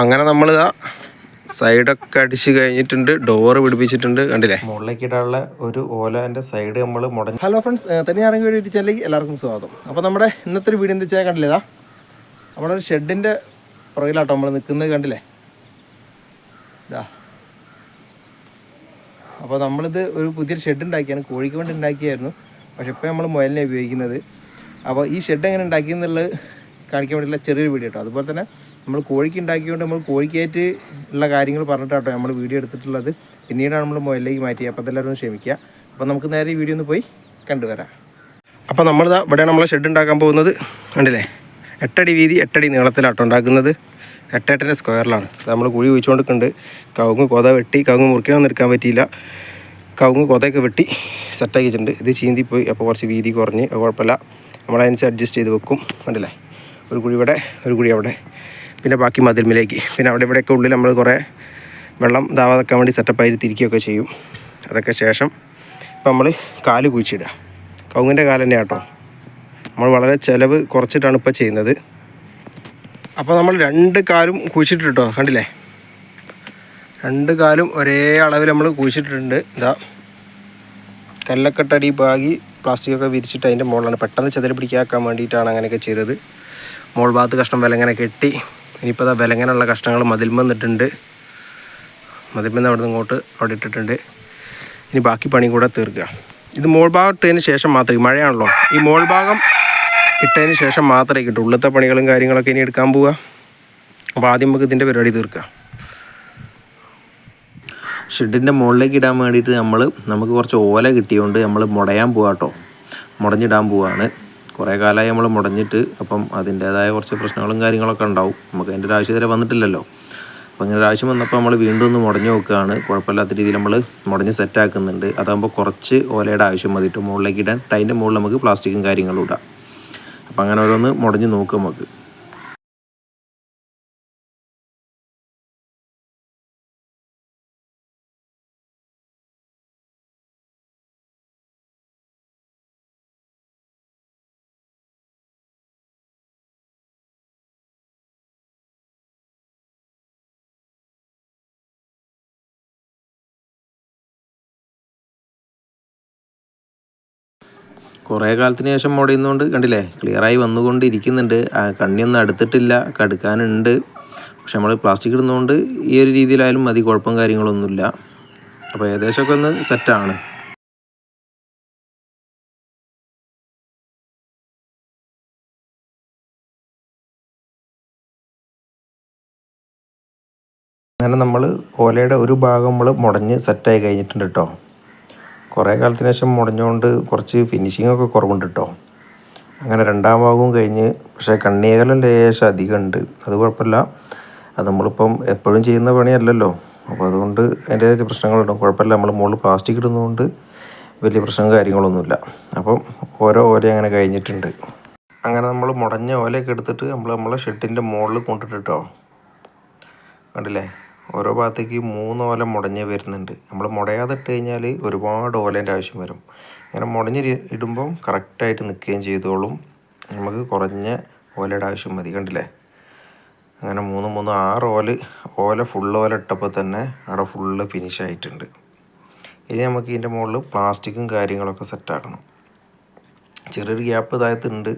അങ്ങനെ നമ്മളിതാ സൈഡൊക്കെ അടിച്ച് കഴിഞ്ഞിട്ടുണ്ട് ഡോറ് പിടിപ്പിച്ചിട്ടുണ്ട് കണ്ടില്ലേ? മുകളിലേക്ക് ഇടാനുള്ള ഒരു ഓലന്റെ സൈഡ് നമ്മൾ മുടങ്ങി ഹലോ ഫ്രണ്ട്സ് തന്നെയാണെങ്കിൽ വീഡിയോ ഇടിച്ചാലേക്ക് എല്ലാവർക്കും സ്വാഗതം. അപ്പോൾ നമ്മുടെ ഇന്നത്തെ ഒരു വീഡിയോ എന്താ വെച്ചാൽ കണ്ടില്ലേ ഇതാ നമ്മുടെ ഒരു ഷെഡിന്റെ പുറകിലാട്ടോ നമ്മൾ നിൽക്കുന്നത് കണ്ടില്ലേ? ഇതാ അപ്പോൾ നമ്മളിത് ഒരു പുതിയൊരു ഷെഡ് ഉണ്ടാക്കിയാണ്. കോഴിക്ക് വേണ്ടി ഉണ്ടാക്കിയായിരുന്നു. പക്ഷെ ഇപ്പോൾ നമ്മൾ മുയലിനെ ഉപയോഗിക്കുന്നത്. അപ്പോൾ ഈ ഷെഡ് എങ്ങനെ ഉണ്ടാക്കിയെന്നുള്ളത് കാണിക്കാൻ വേണ്ടിയുള്ള ചെറിയൊരു വീഡിയോ കേട്ടോ. അതുപോലെ തന്നെ നമ്മൾ കോഴിക്ക് ഉണ്ടാക്കിയതുകൊണ്ട് നമ്മൾ കോഴിക്കായിട്ട് ഉള്ള കാര്യങ്ങൾ പറഞ്ഞിട്ടാട്ടോ നമ്മൾ വീഡിയോ എടുത്തിട്ടുള്ളത്. പിന്നീടാണ് നമ്മൾ മൊബൈലിലേക്ക് മാറ്റി അപ്പോൾ അതെല്ലാവരും ക്ഷമിക്കുക. അപ്പോൾ നമുക്ക് നേരെ ഈ വീഡിയോ ഒന്ന് പോയി കണ്ടുവരാം. അപ്പോൾ നമ്മളിതാ ഇവിടെയാണ് നമ്മൾ ഷെഡ് ഉണ്ടാക്കാൻ പോകുന്നത് ഉണ്ടല്ലേ എട്ടടി വീതി എട്ടടി നീളത്തിലാട്ടോ ഉണ്ടാക്കുന്നത്. എട്ടെട്ടിന്റെ സ്ക്വയറിലാണ്. നമ്മൾ കുഴി കുഴിച്ചുകൊണ്ടിരിക്കുന്നുണ്ട്. കവുങ്ങ് കൊത വെട്ടി കവുങ്ങ് മുറിക്കണമെന്ന് എടുക്കാൻ പറ്റിയില്ല. കവുങ്ങ് കൊതയൊക്കെ വെട്ടി സെറ്റാക്കി വെച്ചിട്ടുണ്ട്. ഇത് ചീന്തിപ്പോയി. അപ്പോൾ കുറച്ച് വീതി കുറഞ്ഞ് കുഴപ്പമില്ല. നമ്മളതിനനുസരിച്ച് അഡ്ജസ്റ്റ് ചെയ്ത് വെക്കും. ഉണ്ടല്ലേ ഒരു കുഴി ഇവിടെ ഒരു കുഴി അവിടെ. പിന്നെ ബാക്കി മതിൽമിലേക്ക്. പിന്നെ അവിടെ ഇവിടെയൊക്കെ ഉള്ളിൽ നമ്മൾ കുറേ വെള്ളം ഇതാവാതെക്കാൻ വേണ്ടി സെറ്റപ്പായി തിരിക്കുകയൊക്കെ ചെയ്യും. അതൊക്കെ ശേഷം ഇപ്പം നമ്മൾ കാൽ കുഴിച്ചിടുക. കവുങ്ങിന്റെ കാൽ തന്നെ കേട്ടോ നമ്മൾ വളരെ ചിലവ് കുറച്ചിട്ടാണ് ഇപ്പോൾ ചെയ്യുന്നത്. അപ്പോൾ നമ്മൾ രണ്ട് കാലും കുഴിച്ചിട്ട് കേട്ടോ കണ്ടില്ലേ? രണ്ട് കാലും ഒരേ അളവിൽ നമ്മൾ കുഴിച്ചിട്ടിട്ടുണ്ട്. ഇതാ കല്ലക്കെട്ടടി ബാഗി പ്ലാസ്റ്റിക്കൊക്കെ വിരിച്ചിട്ട് അതിന്റെ മുകളിലാണ്. പെട്ടെന്ന് ചെതറി പിടിക്കാക്കാൻ വേണ്ടിയിട്ടാണ് അങ്ങനെയൊക്കെ ചെയ്തത്. മോൾ ഭാഗത്ത് കഷ്ണം വിലങ്ങനെ കെട്ടി ഇനിയിപ്പോൾ അതാ വിലങ്ങനുള്ള കഷ്ണങ്ങൾ മതിൽമെന്നിട്ടുണ്ട് മതിൽമെന്ന് അവിടെ നിന്ന് ഇങ്ങോട്ട് അവിടെ ഇട്ടിട്ടുണ്ട്. ഇനി ബാക്കി പണി കൂടെ തീർക്കുക. ഇത് മോൾ ഭാഗം ഇട്ടതിന് ശേഷം മാത്രമേ മഴയാണല്ലോ. ഈ മോൾ ഭാഗം ഇട്ടതിന് ശേഷം മാത്രമേ കിട്ടൂ ഉള്ളത്തെ പണികളും കാര്യങ്ങളൊക്കെ ഇനി എടുക്കാൻ പോവുക. അപ്പോൾ ആദ്യം നമുക്ക് ഇതിന്റെ പരിപാടി തീർക്കുക ഷെഡിന്റെ മുകളിലേക്ക് ഇടാൻ വേണ്ടിയിട്ട് നമ്മൾ നമുക്ക് കുറച്ച് ഓല കിട്ടിയോണ്ട് നമ്മൾ മുടയാൻ പോവാട്ടോ. മുടഞ്ഞിടാൻ പോവാണ്. കുറേ കാലമായി നമ്മൾ മുടഞ്ഞിട്ട് അപ്പം അതിന്റേതായ കുറച്ച് പ്രശ്നങ്ങളും കാര്യങ്ങളൊക്കെ ഉണ്ടാവും. നമുക്ക് അതിന്റെ ഒരു ആവശ്യം ഇതുവരെ വന്നിട്ടില്ലല്ലോ. അപ്പോൾ അങ്ങനെ ഒരു ആവശ്യം വന്നപ്പോൾ നമ്മൾ വീണ്ടും ഒന്ന് മുടഞ്ഞു നോക്കുകയാണ്. കുഴപ്പമില്ലാത്ത രീതിയിൽ നമ്മൾ മുടഞ്ഞ് സെറ്റാക്കുന്നുണ്ട് അതാകുമ്പോൾ കുറച്ച് ഓലയുടെ ആവശ്യം മതിയിട്ട് മുകളിലേക്ക് ഇടാൻ അതിന്റെ മുകളിൽ നമുക്ക് പ്ലാസ്റ്റിക്കും കാര്യങ്ങളും ഇടാം. അപ്പോൾ അങ്ങനെ ഓരോന്ന് മുടഞ്ഞ് നോക്കും നമുക്ക്. കുറേ കാലത്തിന് ശേഷം മുടയുന്നതുകൊണ്ട് കണ്ടില്ലേ ക്ലിയറായി വന്നുകൊണ്ടിരിക്കുന്നുണ്ട് കണ്ണിയൊന്നും അടുത്തിട്ടില്ല കടുക്കാനുണ്ട്. പക്ഷെ നമ്മൾ പ്ലാസ്റ്റിക് ഇടുന്നതുകൊണ്ട് ഈ ഒരു രീതിയിലായാലും മതി കുഴപ്പം കാര്യങ്ങളൊന്നുമില്ല. അപ്പോൾ ഏകദേശമൊക്കെ ഒന്ന് സെറ്റാണ് അങ്ങനെ നമ്മൾ ഓലയുടെ ഒരു ഭാഗം നമ്മൾ മുടഞ്ഞ് സെറ്റായി കഴിഞ്ഞിട്ടുണ്ട് കേട്ടോ. കുറേ കാലത്തിന് ശേഷം മുടഞ്ഞുകൊണ്ട് കുറച്ച് ഫിനിഷിങ്ങൊക്കെ കുറവുണ്ട് കേട്ടോ അങ്ങനെ രണ്ടാം ഭാഗവും കഴിഞ്ഞ് പക്ഷേ കണ്ണിയകലം ലേശം അധികം ഉണ്ട് അത് കുഴപ്പമില്ല. അത് നമ്മളിപ്പം എപ്പോഴും ചെയ്യുന്ന പണിയല്ലല്ലോ. അപ്പോൾ അതുകൊണ്ട് അതിന്റേതായ പ്രശ്നങ്ങളുണ്ട്. കുഴപ്പമില്ല. നമ്മൾ മുകളിൽ പ്ലാസ്റ്റിക് ഇടുന്നതുകൊണ്ട് വലിയ പ്രശ്നം കാര്യങ്ങളൊന്നുമില്ല. അപ്പം ഓരോ ഓല അങ്ങനെ കഴിഞ്ഞിട്ടുണ്ട്. അങ്ങനെ നമ്മൾ മുടഞ്ഞ ഓലയൊക്കെ എടുത്തിട്ട് നമ്മൾ നമ്മളെ ഷെഡിന്റെ മുകളിൽ കൊണ്ടിട്ടിട്ടോ. കണ്ടില്ലേ? ഓരോ ഭാഗത്തേക്ക് മൂന്ന് ഓല മുടഞ്ഞ് വരുന്നുണ്ട്. നമ്മൾ മുടയാതെ ഇട്ട് കഴിഞ്ഞാൽ ഒരുപാട് ഓലേന്റെ ആവശ്യം വരും. ഇങ്ങനെ മുടഞ്ഞ് ഇടുമ്പോൾ ഇടുമ്പം കറക്റ്റായിട്ട് നിൽക്കുകയും ചെയ്തോളും. നമുക്ക് കുറഞ്ഞ ഓലയുടെ ആവശ്യം മതി കണ്ടില്ലേ? അങ്ങനെ മൂന്ന് മൂന്ന് ആറ് ഓല ഓല ഫുള്ള് ഓല ഇട്ടപ്പോൾ തന്നെ അവിടെ ഫുള്ള് ഫിനിഷ് ആയിട്ടുണ്ട്. ഇനി നമുക്ക് ഇതിന്റെ മുകളിൽ പ്ലാസ്റ്റിക്കും കാര്യങ്ങളൊക്കെ സെറ്റാക്കണം ചെറിയൊരു ഗ്യാപ്പ് ഇതായത്തുണ്ട്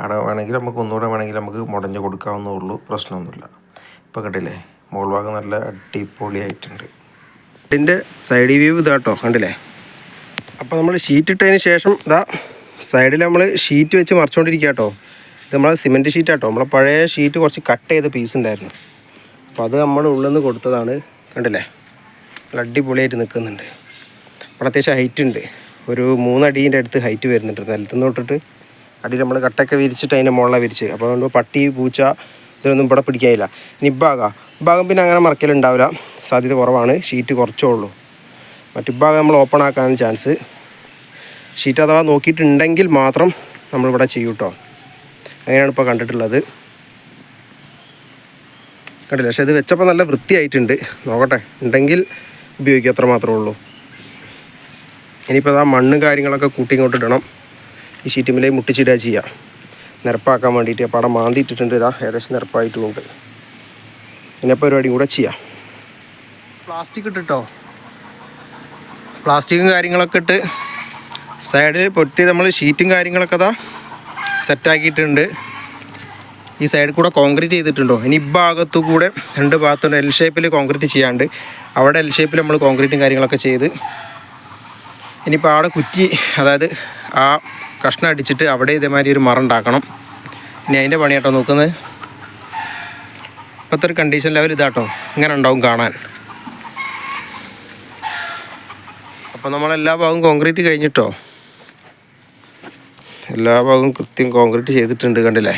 അവിടെ വേണമെങ്കിൽ നമുക്ക് ഒന്നുകൂടെ വേണമെങ്കിൽ നമുക്ക് മുടഞ്ഞ് കൊടുക്കാവുന്നേ ഉള്ളൂ. പ്രശ്നമൊന്നുമില്ല. ഇപ്പോൾ കണ്ടില്ലേ? മോൾ ഭാഗം നല്ല അടിപൊളിയായിട്ടുണ്ട്. ഇതിന്റെ സൈഡ് വ്യൂ ഇതാട്ടോ കണ്ടില്ലേ? അപ്പോൾ നമ്മൾ ഷീറ്റ് ഇട്ടതിന് ശേഷം ഇതാ സൈഡിൽ നമ്മൾ ഷീറ്റ് വെച്ച് മറിച്ചുകൊണ്ടിരിക്കുക കേട്ടോ ഇത് നമ്മളെ സിമെന്റ് ഷീറ്റാട്ടോ നമ്മളെ പഴയ ഷീറ്റ് കുറച്ച് കട്ട് ചെയ്ത പീസ് ഉണ്ടായിരുന്നു അപ്പോൾ അത് നമ്മൾ ഉള്ളിൽ നിന്ന് കൊടുത്തതാണ് കണ്ടില്ലേ? നല്ല അടിപൊളിയായിട്ട് നിൽക്കുന്നുണ്ട് അവിടെ അത്യാവശ്യം ഹൈറ്റ് ഉണ്ട്. ഒരു മൂന്നടീന്റെ അടുത്ത് ഹൈറ്റ് വരുന്നുണ്ട്. നിലത്തുനിന്ന് തൊട്ടിട്ട് അടിയിൽ നമ്മൾ കട്ടൊക്കെ വിരിച്ചിട്ട് അതിന്റെ മുകളിലാണ് വിരിച്ച് അപ്പോൾ അതുകൊണ്ട് പട്ടി പൂച്ച ഇതൊന്നും ഇവിടെ പിടിക്കാനില്ല. ഇനി ഇബ്ബാകം പിന്നെ അങ്ങനെ മറക്കലുണ്ടാവില്ല. സാധ്യത കുറവാണ്. ഷീറ്റ് കുറച്ചേ ഉള്ളൂ. മറ്റിഭാഗം നമ്മൾ ഓപ്പൺ ആക്കാനും ചാൻസ് ഷീറ്റ് അഥവാ നോക്കിയിട്ടുണ്ടെങ്കിൽ മാത്രം നമ്മളിവിടെ ചെയ്യും കേട്ടോ അങ്ങനെയാണ് ഇപ്പോൾ കണ്ടിട്ടുള്ളത്. കണ്ടില്ല? പക്ഷേ ഇത് വെച്ചപ്പോൾ നല്ല വൃത്തിയായിട്ടുണ്ട്. നോക്കട്ടെ. ഉണ്ടെങ്കിൽ ഉപയോഗിക്കുക അത്ര മാത്രമേ ഉള്ളൂ. ഇനിയിപ്പോൾ ആ മണ്ണും കാര്യങ്ങളൊക്കെ കൂട്ടി ഇങ്ങോട്ട് ഇടണം. ഈ ഷീറ്റിമിലേ മുട്ടിച്ചിടുക ചെയ്യുക നിരപ്പാക്കാൻ വേണ്ടിയിട്ട്. അപ്പോൾ അവിടെ മാന്തിയിട്ടിട്ടുണ്ട് ഇതാ. ഏകദേശം നിരപ്പായിട്ടുമുണ്ട് പിന്നെ പരിപാടിയും കൂടെ ചെയ്യാം. പ്ലാസ്റ്റിക് ഇട്ടിട്ടോ? പ്ലാസ്റ്റിക്കും കാര്യങ്ങളൊക്കെ ഇട്ട് സൈഡിൽ പൊട്ടി നമ്മൾ ഷീറ്റും കാര്യങ്ങളൊക്കെ അതാ സെറ്റാക്കിയിട്ടുണ്ട് ഈ സൈഡിൽ കൂടെ കോൺക്രീറ്റ് ചെയ്തിട്ടുണ്ടോ? ഇനി ഭാഗത്തു കൂടെ രണ്ട് ഭാഗത്തുണ്ട്. എൽ ഷേപ്പിൽ കോൺക്രീറ്റ് ചെയ്യാണ്ട് അവിടെ എൽ ഷേപ്പിൽ നമ്മൾ കോൺക്രീറ്റും കാര്യങ്ങളൊക്കെ ചെയ്ത് ഇനിയിപ്പോൾ അവിടെ കുറ്റി അതായത് ആ കഷ്ണം അടിച്ചിട്ട് അവിടെ ഇതേമാതിരി ഒരു മറ ഉണ്ടാക്കണം. ഇനി അതിന്റെ പണിയാട്ടോ നോക്കുന്നത്. ഇപ്പോഴത്തെ ഒരു കണ്ടീഷൻ ലെവൽ ഇതാട്ടോ. ഇങ്ങനെ ഉണ്ടാവും കാണാൻ. അപ്പോൾ നമ്മളെല്ലാ ഭാഗവും കോൺക്രീറ്റ് കഴിഞ്ഞിട്ടോ? എല്ലാ ഭാഗവും കൃത്യം കോൺക്രീറ്റ് ചെയ്തിട്ടുണ്ട് കണ്ടില്ലേ?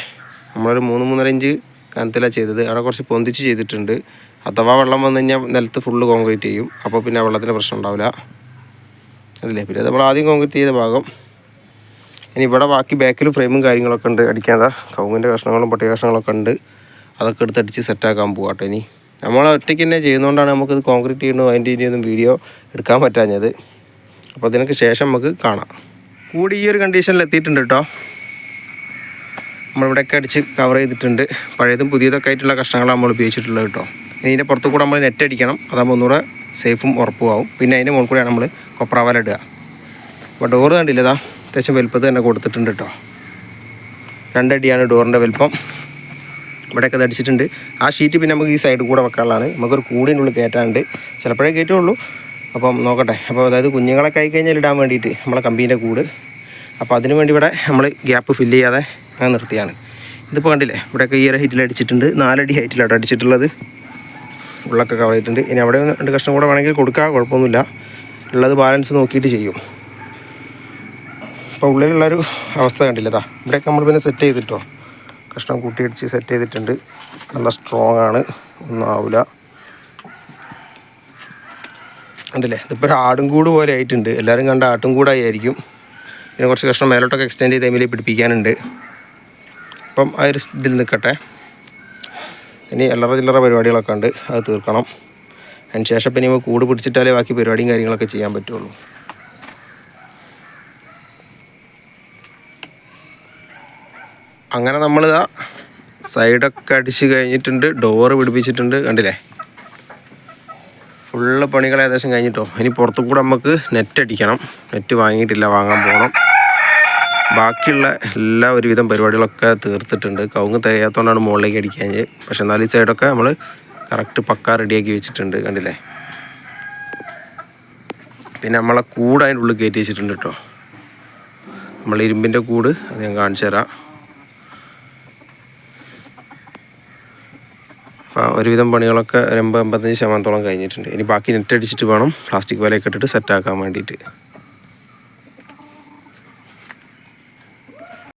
നമ്മളൊരു മൂന്ന് മൂന്നര ഇഞ്ച് കനത്തിലാണ് ചെയ്തത്. അവിടെ കുറച്ച് പൊന്തിച്ച് ചെയ്തിട്ടുണ്ട്. അഥവാ വെള്ളം വന്നു കഴിഞ്ഞാൽ നിലത്ത് ഫുള്ള് കോൺക്രീറ്റ് ചെയ്യും. അപ്പോൾ പിന്നെ വെള്ളത്തിന് പ്രശ്നം ഉണ്ടാവില്ല. അല്ലേ? പിന്നെ നമ്മൾ ആദ്യം കോൺക്രീറ്റ് ചെയ്ത ഭാഗം. ഇനി ഇവിടെ ബാക്കി ബാക്കിൽ ഫ്രെയിമും കാര്യങ്ങളൊക്കെ ഉണ്ട്. അടിക്കാതെ. കവുങ്ങിന്റെ കഷ്ണങ്ങളും പട്ടിക കഷ്ണങ്ങളൊക്കെ ഉണ്ട്. അതൊക്കെ എടുത്തടിച്ച് സെറ്റാക്കാൻ പോകാട്ടോ ഇനി. നമ്മൾ ഒറ്റയ്ക്ക് തന്നെ ചെയ്യുന്നതുകൊണ്ടാണ് നമുക്കിത് കോൺക്രീറ്റ് ചെയ്യണോ അതിന്റെ ഇനിയൊന്നും വീഡിയോ എടുക്കാൻ പറ്റാഞ്ഞത്. അപ്പോൾ അതിനൊക്കെ ശേഷം നമുക്ക് കാണാം. കൂടി ഈ ഒരു കണ്ടീഷനിൽ എത്തിയിട്ടുണ്ട് കേട്ടോ നമ്മളിവിടെയൊക്കെ അടിച്ച് കവർ ചെയ്തിട്ടുണ്ട്. പഴയതും പുതിയതൊക്കെ ആയിട്ടുള്ള കഷ്ണങ്ങളാണ് നമ്മൾ ഉപയോഗിച്ചിട്ടുള്ളത് കേട്ടോ ഇതിന്റെ പുറത്തു കൂടെ നമ്മൾ നെറ്റ് അടിക്കണം. അതാകുമ്പോൾ ഒന്നുകൂടെ സേഫും ഉറപ്പുമാവും പിന്നെ അതിന്റെ മുകളിൽ കൂടെയാണ് നമ്മൾ കൊപ്രാവല ഇടുക. അപ്പോൾ ഡോറ് കണ്ടില്ലതാ അത്യാവശ്യം വലുപ്പത്ത് തന്നെ കൊടുത്തിട്ടുണ്ട് കേട്ടോ രണ്ടടിയാണ് ഡോറിന്റെ വലുപ്പം. ഇവിടെയൊക്കെ അടിച്ചിട്ടുണ്ട്. ആ ഷീറ്റ് പിന്നെ നമുക്ക് ഈ സൈഡ് കൂടെ വെക്കാനുള്ളതാണ്. നമുക്കൊരു കൂടിന്റെ കയറ്റാണ്ട് ചിലപ്പോഴേ കയറ്റുള്ളൂ. അപ്പം നോക്കട്ടെ. അപ്പോൾ അതായത് കുഞ്ഞുങ്ങളൊക്കെ ആയി കഴിഞ്ഞാൽ ഇടാൻ വേണ്ടിയിട്ട് നമ്മളെ കമ്പീന്റെ കൂട്. അപ്പോൾ അതിന് വേണ്ടി ഇവിടെ നമ്മൾ ഗ്യാപ്പ് ഫില്ല് ചെയ്യാതെ അങ്ങനെ നിർത്തിയാണ്. ഇതിപ്പോൾ കണ്ടില്ലേ? ഇവിടെയൊക്കെ ഈ ഒരു ഹൈറ്റിൽ അടിച്ചിട്ടുണ്ട്. നാലടി ഹൈറ്റിലാണ് അടിച്ചിട്ടുള്ളത്. ഉള്ളൊക്കെ കവർ ചെയ്തിട്ടുണ്ട്. ഇനി അവിടെ രണ്ട് കഷ്ണം കൂടെ വേണമെങ്കിൽ കൊടുക്കാം. കുഴപ്പമൊന്നുമില്ല. ഉള്ളത് ബാലൻസ് നോക്കിയിട്ട് ചെയ്യും. അപ്പോൾ ഉള്ളിലുള്ളൊരു അവസ്ഥ കണ്ടില്ലതാ ഇവിടെയൊക്കെ നമ്മൾ പിന്നെ സെറ്റ് ചെയ്തിട്ടോ? കഷ്ണം കൂട്ടിയടിച്ച് സെറ്റ് ചെയ്തിട്ടുണ്ട്. നല്ല സ്ട്രോങ് ആണ്. ഒന്നും ആവില്ല ഉണ്ടല്ലേ ഇതിപ്പോൾ ഒരു ആടും കൂട് പോലെ ആയിട്ടുണ്ട്. എല്ലാവരും കണ്ട ആട്ടും കൂടായി ആയിരിക്കും. പിന്നെ കുറച്ച് കഷ്ണം മേലോട്ടൊക്കെ എക്സ്റ്റെൻഡ് ചെയ്ത് തമ്മിൽ പിടിപ്പിക്കാനുണ്ട്. അപ്പം ആ ഒരു ഇതിൽ നിൽക്കട്ടെ. ഇനി അല്ലറ ചില്ലറ പരിപാടികളൊക്കെ ഉണ്ട്. അത് തീർക്കണം. അതിന് ശേഷം പിന്നെ കൂട് പിടിച്ചിട്ടാലേ ബാക്കി പരിപാടിയും കാര്യങ്ങളൊക്കെ ചെയ്യാൻ പറ്റുള്ളൂ. അങ്ങനെ നമ്മളിതാ സൈഡൊക്കെ അടിച്ച് കഴിഞ്ഞിട്ടുണ്ട് ഡോറ് പിടിപ്പിച്ചിട്ടുണ്ട് കണ്ടില്ലേ? ഫുള്ള് പണികൾ ഏകദേശം കഴിഞ്ഞിട്ടോ? ഇനി പുറത്തു കൂടെ നമുക്ക് നെറ്റ് അടിക്കണം. നെറ്റ് വാങ്ങിയിട്ടില്ല വാങ്ങാൻ പോകണം ബാക്കിയുള്ള എല്ലാ ഒരുവിധം പരിപാടികളൊക്കെ തീർത്തിട്ടുണ്ട്. കവുങ്ങ് തികയാത്തതുകൊണ്ടാണ് മുകളിലേക്ക് അടിക്കാൻ പക്ഷെ എന്നാലും ഈ സൈഡൊക്കെ നമ്മൾ കറക്റ്റ് പക്ക റെഡിയാക്കി വെച്ചിട്ടുണ്ട് കണ്ടില്ലേ? പിന്നെ നമ്മളെ കൂട് അതിന്റെ ഉള്ളിൽ കയറ്റി വെച്ചിട്ടുണ്ട് കേട്ടോ നമ്മൾ ഇരുമ്പിന്റെ കൂട് അത് ഞാൻ കാണിച്ചു തരാം. ഒരുവിധം പണികളൊക്കെ ഒരു എൺപത് എൺപത്തഞ്ച് ശതമാനത്തോളം കഴിഞ്ഞിട്ടുണ്ട്. ഇനി ബാക്കി നെറ്റ് അടിച്ചിട്ട് വേണം പ്ലാസ്റ്റിക് വലയൊക്കെ ഇട്ടിട്ട് സെറ്റാക്കാൻ വേണ്ടിയിട്ട്.